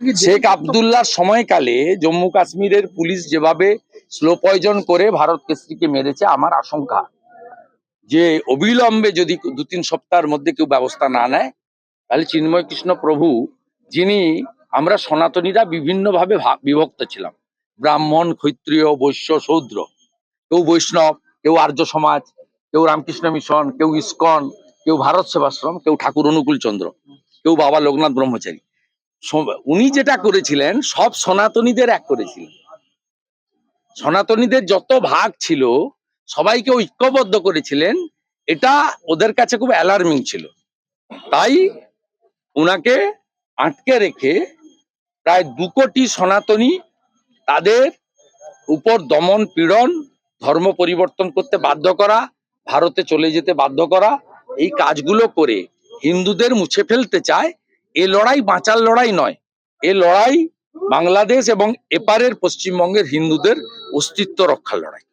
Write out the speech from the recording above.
শেখ আবদুল্লাহ সময়কালে জম্মু কাশ্মীরের পুলিশ যেভাবে স্লো পয়জন করে ভারত কেসরিকে মেরেছে আমার আশঙ্কা। যে অবিলম্বে যদি দু তিন সপ্তাহের মধ্যে কেউ ব্যবস্থা না নেয় তাহলে চিন্ময় কৃষ্ণ প্রভু যিনি আমরা সনাতনীরা বিভিন্নভাবে বিভক্ত ছিলাম। ব্রাহ্মণ ক্ষত্রিয় বৈশ্য শূদ্র কেউ বৈষ্ণব কেউ আর্য সমাজ কেউ রামকৃষ্ণ মিশন কেউ ইস্কন কেউ ভারত সেবাশ্রম কেউ ঠাকুর অনুকূল চন্দ্র কেউ বাবা লোকনাথ ব্রহ্মচারী। উনি যেটা করেছিলেন, সব সনাতনীদের এক করেছিলেন। সনাতনীদের যত ভাগ ছিল, সবাইকে ঐক্যবদ্ধ করেছিলেন, এটা ওদের কাছে খুব অ্যালার্মিং ছিল। তাই উনাকে আটকে রেখে প্রায় দু কোটি সনাতনী তাদের উপর দমন পীড়ন, ধর্ম পরিবর্তন করতে বাধ্য করা, ভারতে চলে যেতে বাধ্য করা, এই কাজগুলো করে হিন্দুদের মুছে ফেলতে চায় এ লড়াই বাঁচার লড়াই নয়। এ লড়াই বাংলাদেশ এবং এপারের পশ্চিমবঙ্গের হিন্দুদের অস্তিত্ব রক্ষার লড়াই।